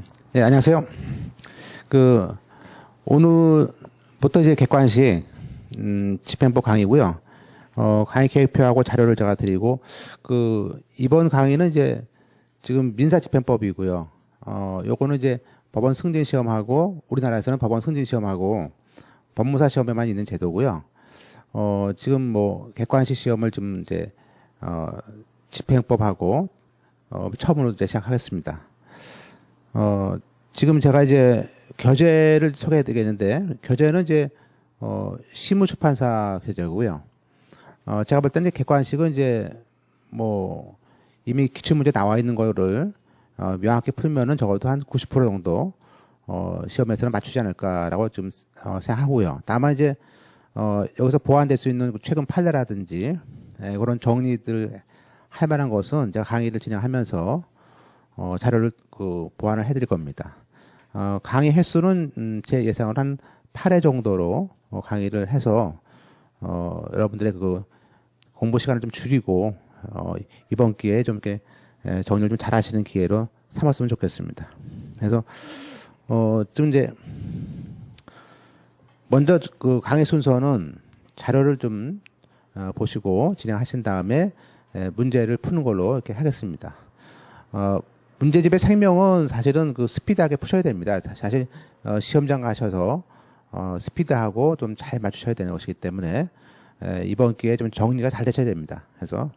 음, 네, 안녕하세요. 그, 오늘부터 이제 객관식, 음, 집행법 강의고요. 어, 강의 계획표하고 자료를 제가 드리고, 그, 이번 강의는 이제 지금 민사집행법이고요. 어, 요거는 이제 법원 승진 시험하고, 우리나라에서는 법원 승진 시험하고, 법무사 시험에만 있는 제도고요. 어, 지금 뭐, 객관식 시험을 좀 이제, 어, 집행법하고, 어, 처음으로 이제 시작하겠습니다. 어, 지금 제가 이제 교재를 소개해 드리겠는데, 교재는 이제, 어, 시무出판사 교재고요. 어, 제가 볼 때는 객관식은 이제, 뭐, 이미 기출문제 나와 있는 거를, 어, 명확히 풀면은 적어도 한 90% 정도, 어, 시험에서는 맞추지 않을까라고 좀, 어, 생각하고요. 다만 이제, 어, 여기서 보완될 수 있는 최근 판례라든지, 예, 그런 정리들 할 만한 것은 제가 강의를 진행하면서, 어, 자료를 그 보완을 해드릴 겁니다. 어, 강의 횟수는 음, 제 예상은 한 8회 정도로 어, 강의를 해서 어, 여러분들의 그 공부 시간을 좀 줄이고 어, 이번 기회에 좀 이렇게 에, 정리를 좀 잘하시는 기회로 삼았으면 좋겠습니다. 그래서 어, 좀 이제 먼저 그 강의 순서는 자료를 좀 어, 보시고 진행하신 다음에 에, 문제를 푸는 걸로 이렇게 하겠습니다. 어, 문제집의 생명은 사실은 그 스피드하게 푸셔야 됩니다. 사실 어, 시험장 가셔서 어, 스피드하고 좀 잘 맞추셔야 되는 것이기 때문에 에, 이번 기회에 좀 정리가 잘 되셔야 됩니다. 그래서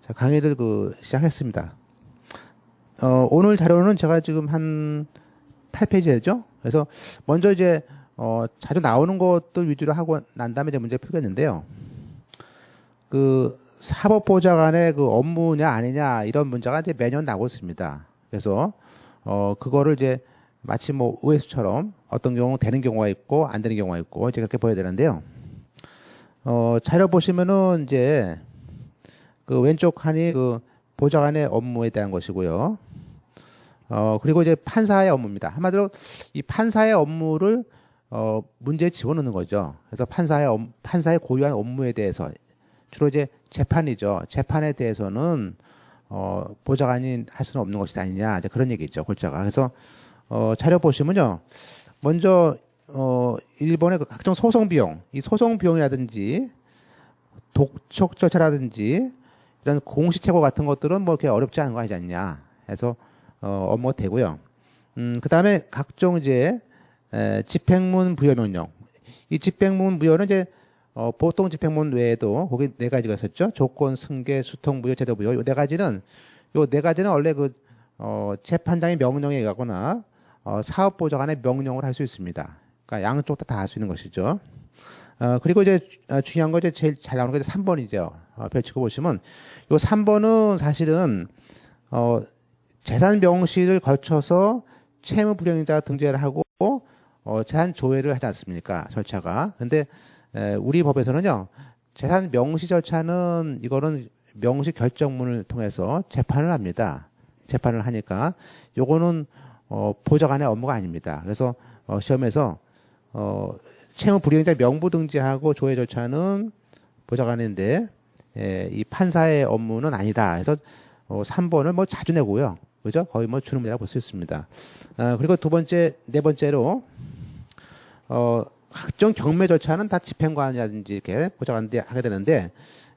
자, 강의를 그 시작했습니다. 어, 오늘 자료는 제가 지금 한 8페이지 되죠? 그래서 먼저 이제 어, 자주 나오는 것들 위주로 하고 난 다음에 이제 문제 풀겠는데요. 그 사법보좌관의 그 업무냐 아니냐 이런 문제가 이제 매년 나오고 있습니다. 그래서 어 그거를 이제 마치 뭐 OS처럼 어떤 경우 되는 경우가 있고 안 되는 경우가 있고 이제 그렇게 보여야 되는데요. 어 자료 보시면은 이제 그 왼쪽 칸이 그 보좌관의 업무에 대한 것이고요. 어 그리고 이제 판사의 업무입니다. 한마디로 이 판사의 업무를 어 문제에 집어넣는 거죠. 그래서 판사의 업, 판사의 고유한 업무에 대해서 주로 이제 재판이죠. 재판에 대해서는 어, 보좌관이 할 수는 없는 것이 아니냐 이제 그런 얘기죠. 골자가. 그래서 어, 자료 보시면요. 먼저 어, 일본의 그 각종 소송 비용, 이 소송 비용이라든지 독촉 절차라든지 이런 공시채고 같은 것들은 뭐 이렇게 어렵지 않은 거 아니지 않냐. 해서 어, 업무가 되고요. 음, 그 다음에 각종 이제 에, 집행문 부여 명령. 이 집행문 부여는 이제 어, 보통 집행문 외에도 거기 네 가지가 있었죠. 조건, 승계, 수통, 부여, 제도 부여. 요 네 가지는 요 네 가지는 원래 그 어, 재판장의 명령에 의하거나 어, 사업 보좌관의 명령을 할 수 있습니다. 그러니까 양쪽 다 다 할 수 있는 것이죠. 어, 그리고 이제 어, 중요한 거 이제 제일 잘 나오는 게 3번이죠. 어, 펼치고 보시면 요 3번은 사실은 어, 재산 명시를 거쳐서 채무 불이행자 등재를 하고 어, 재산 조회를 하지 않습니까? 절차가. 근데 에, 우리 법에서는요 재산 명시 절차는 이거는 명시 결정문을 통해서 재판을 합니다. 재판을 하니까 요거는 어, 보좌관의 업무가 아닙니다. 그래서 어, 시험에서 어, 채무 불이행자 명부 등재하고 조회 절차는 보좌관인데 에, 이 판사의 업무는 아니다. 그래서 어, 3번을 뭐 자주 내고요. 그죠? 거의 뭐 주는 문제라고 볼 수 있습니다. 어, 그리고 두 번째, 네 번째로 어, 각종 경매 절차는 다 집행관이라든지 이렇게 보좌관들이 하게 되는데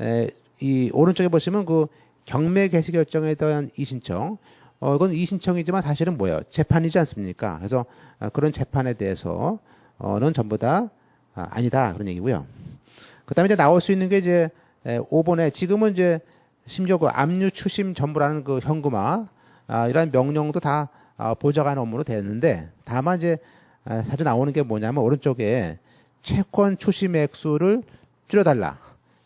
에, 이 오른쪽에 보시면 그 경매 개시 결정에 대한 이 신청. 어 이건 이 신청이지만 사실은 뭐예요? 재판이지 않습니까? 그래서 아, 그런 재판에 대해서 어는 전부 다 아, 아니다. 그런 얘기고요. 그다음에 이제 나올 수 있는 게 이제 에, 5번에 지금은 이제 심지어 그 압류 추심 전부라는 그 현금화 아, 이런 명령도 다 아, 보좌관 업무로 되는데 다만 이제 아, 자주 나오는 게 뭐냐면 오른쪽에 채권 추심 액수를 줄여달라.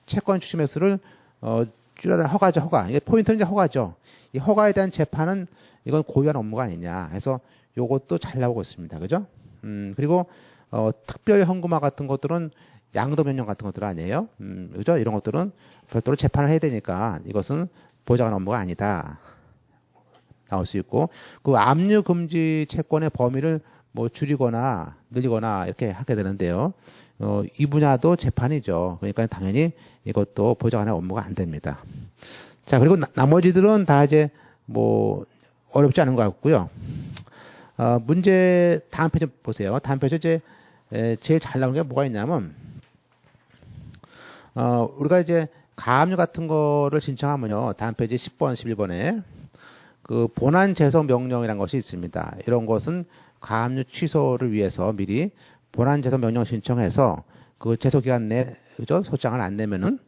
채권 추심 액수를 어, 줄여달라. 허가죠, 허가. 이게 포인트는 이제 허가죠. 이 허가에 대한 재판은 이건 고유한 업무가 아니냐. 해서 요것도 잘 나오고 있습니다. 그죠? 음, 그리고 어, 특별 현금화 같은 것들은 양도 변경 같은 것들 아니에요. 음, 그죠? 이런 것들은 별도로 재판을 해야 되니까 이것은 보좌관 업무가 아니다. 나올 수 있고 그 압류 금지 채권의 범위를 뭐 줄이거나 늘리거나 이렇게 하게 되는데요. 어, 이 분야도 재판이죠. 그러니까 당연히 이것도 보좌관의 업무가 안 됩니다. 자, 그리고 나, 머지들은 다 이제 뭐 어렵지 않은 것 같고요. 어, 문제 다음 페이지 보세요. 다음 페이지 이제 에, 제일 잘 나오는 게 뭐가 있냐면 어, 우리가 이제 가압류 같은 거를 신청하면요. 다음 페이지 10번, 11번에 그 본안 제소 명령이라는 것이 있습니다. 이런 것은 가압류 취소를 위해서 미리 본안 제소 명령 신청해서 그 제소 기간 내 그죠? 소장을 안 내면은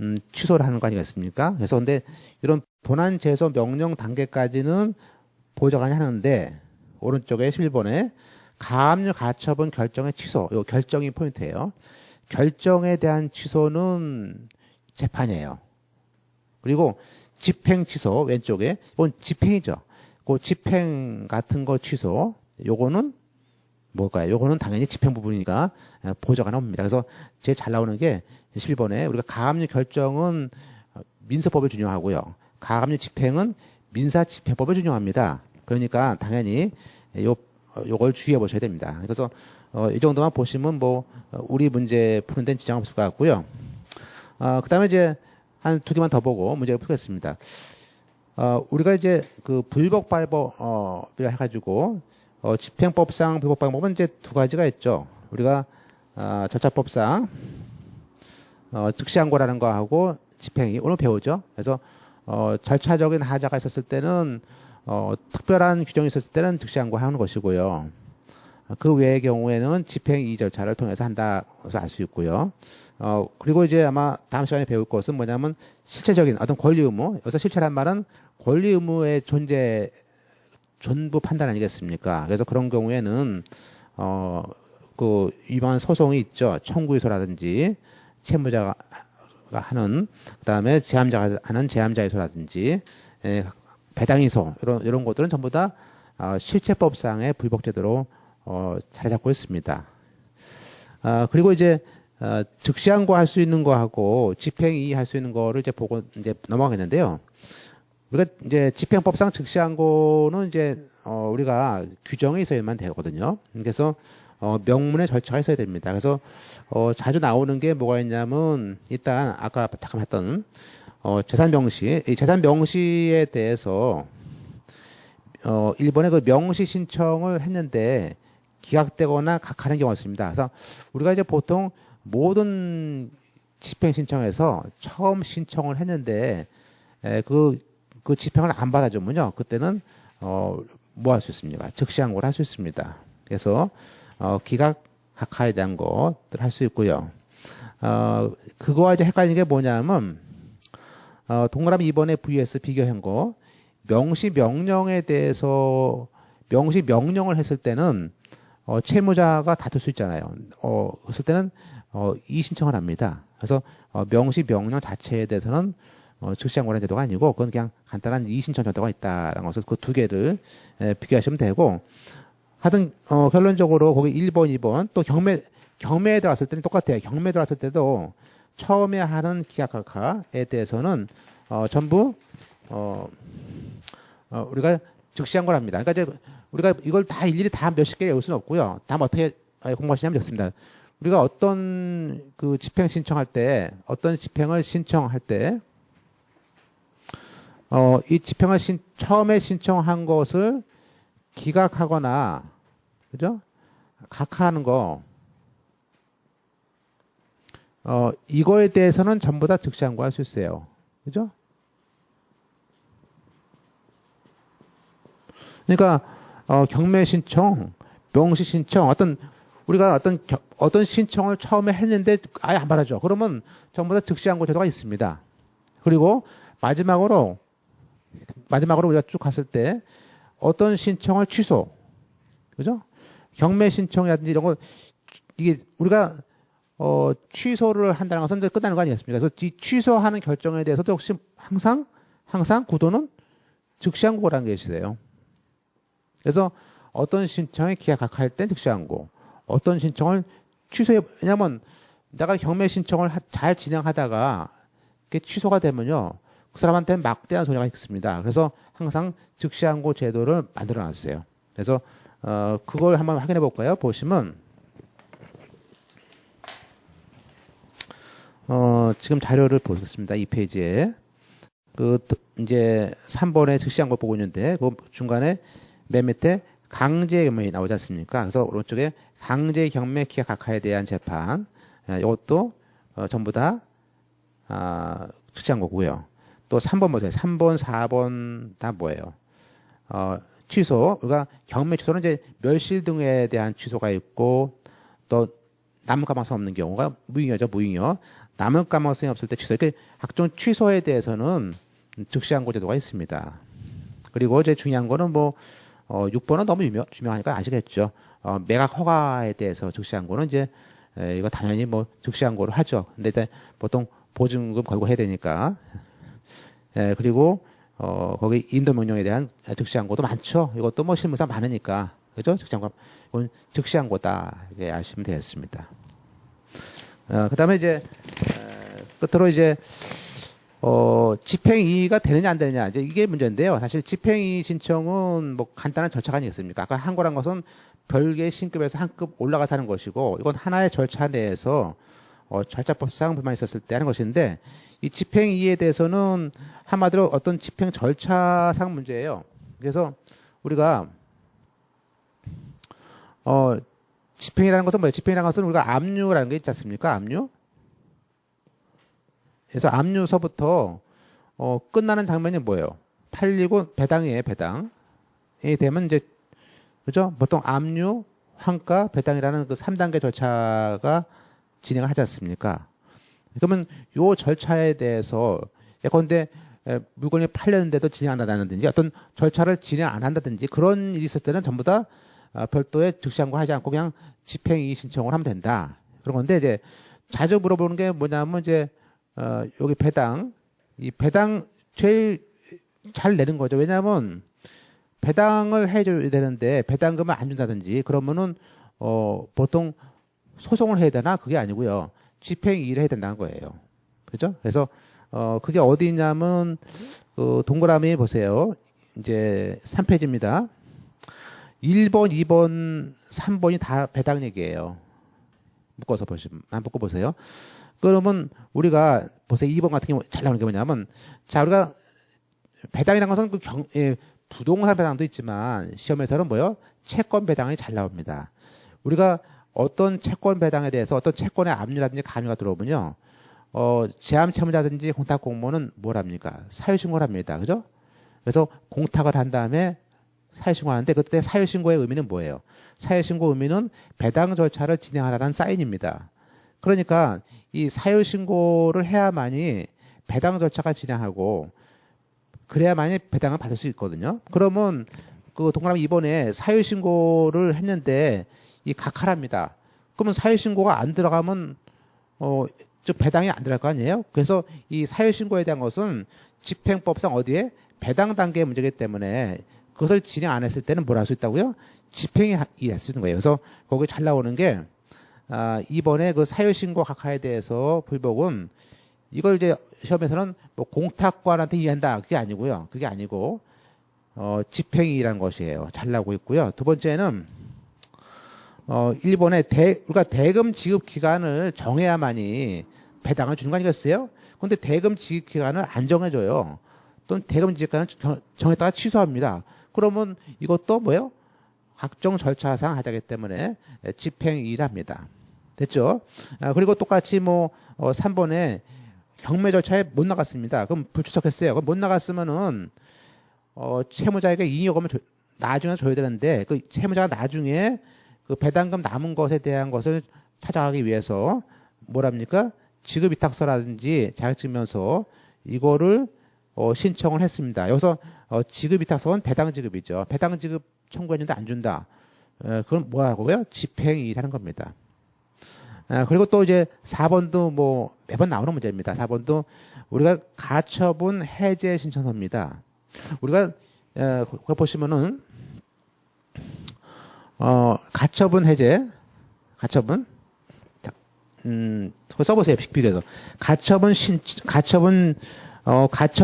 음, 취소를 하는 거 아니겠습니까? 그래서 근데 이런 본안 제소 명령 단계까지는 보좌관이 하는데 오른쪽에 11번에 가압류 가처분 결정의 취소, 요 결정이 포인트예요. 결정에 대한 취소는 재판이에요. 그리고 집행 취소 왼쪽에 이건 집행이죠. 그 집행 같은 거 취소 요거는 뭘까요? 요거는 당연히 집행 부분이니까 보좌관 옵니다. 그래서 제일 잘 나오는 게 11번에 우리가 가압류 결정은 민사법에 준용하고요. 가압류 집행은 민사 집행법에 준용합니다. 그러니까 당연히 요 요걸 주의해 보셔야 됩니다. 그래서 어, 이 정도만 보시면 뭐 우리 문제 푸는 데는 지장 없을 것 같고요. 어, 그다음에 이제 한 두 개만 더 보고 문제를 풀겠습니다. 어, 우리가 이제 그 불복 발법이라 어, 해가지고 어, 집행법상 불복 방법은 이제 두 가지가 있죠. 우리가 어, 절차법상 어, 즉시항고라는 거 하고 집행이 오늘 배우죠. 그래서 어, 절차적인 하자가 있었을 때는 어, 특별한 규정이 있었을 때는 즉시항고 하는 것이고요. 그 외의 경우에는 집행 이 절차를 통해서 한다고 알 수 있고요. 어, 그리고 이제 아마 다음 시간에 배울 것은 뭐냐면 실체적인 어떤 권리 의무. 여기서 실체란 말은 권리 의무의 존재, 전부 판단 아니겠습니까? 그래서 그런 경우에는, 어, 그 위반 소송이 있죠. 청구유소라든지 채무자가 하는, 그 다음에 제함자가 하는 제함자유소라든지, 에, 배당 이소, 이런, 이런 것들은 전부 다, 어, 실체법상의 불복제도로 어, 자리 잡고 있습니다. 아, 그리고 이제, 어, 즉시항고 할수 있는 거하고 집행이 할 수 있는 거를 이제 보고 이제 넘어가겠는데요. 우리가 이제 집행법상 즉시항고는 이제, 어, 우리가 규정에 있어야만 되거든요. 그래서, 어, 명문의 절차가 있어야 됩니다. 그래서, 어, 자주 나오는 게 뭐가 있냐면, 일단, 아까 잠깐 했던, 어, 재산 명시, 이 재산 명시에 대해서, 어, 일본에 그 명시 신청을 했는데, 기각되거나 각하는 경우가 있습니다. 그래서 우리가 이제 보통 모든 집행 신청에서 처음 신청을 했는데 에, 그, 그 집행을 안 받아주면요. 그때는 어, 뭐 할 수 있습니까? 즉시 항고를 할 수 있습니다. 그래서 어, 기각 각하에 대한 것들 할 수 있고요. 어, 그거와 이제 헷갈리는 게 뭐냐면 어, 동그라미 2번의 vs 비교 행거 명시 명령에 대해서 명시 명령을 했을 때는 어, 채무자가 다툴 수 있잖아요. 어, 그랬을 때는 어, 이 신청을 합니다. 그래서 어, 명시 명령 자체에 대해서는 어, 즉시항 고란 제도가 아니고 그건 그냥 간단한 이 신청 제도가 있다라는 것을 그 두 개를 에, 비교하시면 되고 하여튼 어, 결론적으로 거기 1번, 2번 또 경매 경매에 들어갔을 때는 똑같아요. 경매에 들어갔을 때도 처음에 하는 기약학화에 대해서는 어, 전부 어, 어, 우리가 즉시항 고랍니다. 그러니까 이제 우리가 이걸 다 일일이 다 몇십 개 외울 수는 없고요. 다음 어떻게 공부하시냐면 좋습니다. 우리가 어떤 그 집행 신청할 때, 어떤 집행을 신청할 때, 어, 이 집행을 신, 처음에 신청한 것을 기각하거나, 그죠? 각하하는 거, 어, 이거에 대해서는 전부 다 즉시 항고할 수 있어요. 그죠? 그러니까, 어, 경매 신청, 명시 신청, 어떤, 우리가 어떤, 겨, 어떤 신청을 처음에 했는데 아예 안 받아줘. 그러면 전부 다 즉시 항고 제도가 있습니다. 그리고 마지막으로, 마지막으로 우리가 쭉 갔을 때 어떤 신청을 취소. 그죠? 경매 신청이라든지 이런 거, 이게 우리가 어, 취소를 한다는 것은 끝나는 거 아니겠습니까? 그래서 이 취소하는 결정에 대해서도 역시 항상, 항상 구도는 즉시항고라는 게 있어요. 그래서 어떤 신청에 기각할 땐 즉시항고, 어떤 신청을 취소해, 왜냐면 내가 경매 신청을 하, 잘 진행하다가 그게 취소가 되면요. 그 사람한테는 막대한 손해가 있습니다. 그래서 항상 즉시항고 제도를 만들어 놨어요. 그래서, 어, 그걸 한번 확인해 볼까요? 보시면, 어, 지금 자료를 보겠습니다. 이 페이지에. 그, 이제 3번에 즉시항고 보고 있는데, 그 중간에 맨 밑에 강제 경매이 나오지 않습니까? 그래서 오른쪽에 강제 경매 기각 각하에 대한 재판 예, 이것도 어, 전부 다 아, 특지한 거고요. 또 3번 보세요. 3번, 4번 다 뭐예요? 어, 취소. 우리가 경매 취소는 이제 멸실 등에 대한 취소가 있고 또 남을 가망성 없는 경우가 무잉여죠, 무잉여. 남을 가망성이 없을 때 취소. 이렇게 각종 취소에 대해서는 즉시항고 제도가 있습니다. 그리고 이제 중요한 거는 뭐 어, 6번은 너무 유명, 유명하니까 아시겠죠. 어, 매각 허가에 대해서 즉시항고는 이제 에, 이거 당연히 뭐 즉시항고를 하죠. 근데 이제 보통 보증금 걸고 해야 되니까. 예, 그리고 어, 거기 인도 명령에 대한 즉시항고도 많죠. 이것도 뭐 실무상 많으니까. 그죠? 즉시항고. 이건 즉시항고다. 이렇게 아시면 되겠습니다. 어, 그 다음에 이제, 에, 끝으로 이제, 어, 집행이의가 되느냐 안 되느냐. 이제 이게 문제인데요. 사실 집행이의 신청은 뭐 간단한 절차가 아니겠습니까? 아까 한 거란 것은 별개의 신급에서 한 급 올라가서 하는 것이고, 이건 하나의 절차 내에서 어, 절차법상 불만이 있었을 때 하는 것인데, 이 집행이의에 대해서는 한마디로 어떤 집행 절차상 문제예요. 그래서 우리가 어, 집행이라는 것은 뭐예요? 집행이라는 것은 우리가 압류라는 게 있지 않습니까? 압류? 그래서 압류서부터 어, 끝나는 장면이 뭐예요? 팔리고 배당이에요, 배당 이 되면 이제 그죠? 보통 압류, 환가, 배당이라는 그 3단계 절차가 진행을 하지 않습니까? 그러면 요 절차에 대해서 예컨대 에, 물건이 팔렸는데도 진행 안 한다든지 어떤 절차를 진행 안 한다든지 그런 일이 있을 때는 전부 다 아, 별도의 즉시항고 하지 않고 그냥 집행이의 신청을 하면 된다. 그런 건데 이제 자주 물어보는 게 뭐냐면 이제 어, 여기 배당 이 배당 제일 잘 내는 거죠. 왜냐하면 배당을 해줘야 되는데 배당금을 안 준다든지 그러면은 어 보통 소송을 해야 되나 그게 아니고요. 집행이의를 해야 된다는 거예요. 그죠? 그래서 어 그게 어디 있냐면 그 동그라미 보세요. 이제 3페이지입니다. 1번, 2번, 3번이 다 배당 얘기예요. 묶어서 보시면, 아, 묶어 보세요. 그러면 우리가 보세요. 2번 같은 경우 잘 나오는 게 뭐냐면 자, 우리가 배당이라는 것은 그 경, 예, 부동산 배당도 있지만 시험에서는 뭐요? 채권 배당이 잘 나옵니다. 우리가 어떤 채권 배당에 대해서 어떤 채권의 압류라든지 감유가 들어오면요. 어, 제함 채무자든지 공탁 공모는 뭘 합니까? 사유신고를 합니다. 그죠? 그래서 공탁을 한 다음에 사유신고하는데 그때 사유신고의 의미는 뭐예요? 사유신고 의미는 배당 절차를 진행하라는 사인입니다. 그러니까 이 사유신고를 해야만이 배당 절차가 진행하고 그래야만이 배당을 받을 수 있거든요. 그러면 그 동그라미 이번에 사유신고를 했는데 이 각하랍니다. 그러면 사유신고가 안 들어가면 어, 즉 배당이 안 들어갈 거 아니에요? 그래서 이 사유신고에 대한 것은 집행법상 어디에 배당 단계의 문제이기 때문에 그것을 진행 안 했을 때는 뭘 할 수 있다고요? 집행이 할 수 있는 거예요. 그래서 거기 잘 나오는 게 아, 이번에 그 사유신고 각하에 대해서 불복은 이걸 이제 시험에서는 뭐 공탁관한테 이해한다 그게 아니고요. 그게 아니고 어, 집행이라는 것이에요. 잘 나오고 있고요. 두 번째는 어, 일본의 대, 우리가 대금 지급 기간을 정해야만이 배당을 주는 거 아니겠어요? 근데 대금 지급 기간을 안 정해줘요. 또는 대금 지급 기간을 정, 정했다가 취소합니다. 그러면 이것도 뭐예요? 각종 절차상 하자기 때문에 집행이랍니다. 됐죠? 아, 그리고 똑같이 뭐, 어, 3번에 경매 절차에 못 나갔습니다. 그럼 불출석했어요. 그럼 못 나갔으면은, 어, 채무자에게 줘- 나중에 줘야 되는데, 그 채무자가 나중에 그 배당금 남은 것에 대한 것을 찾아가기 위해서 뭐랍니까? 지급위탁서라든지 자격증명서 이거를 어, 신청을 했습니다. 여기서 어, 지급위탁서는 배당 지급이죠. 배당 지급 청구했는데 안 준다. 에, 그건 뭐라고요? 집행이라는 겁니다. 아, 그리고 또 이제 4번도 뭐 매번 나오는 문제입니다. 4번도 우리가 가처분 해제 신청서입니다. 우리가 에, 거기 보시면은 어, 가처분 해제, 가처분, 자, 음, 써보세요. 비교해서. 가처분 신, 가처분, 어, 가처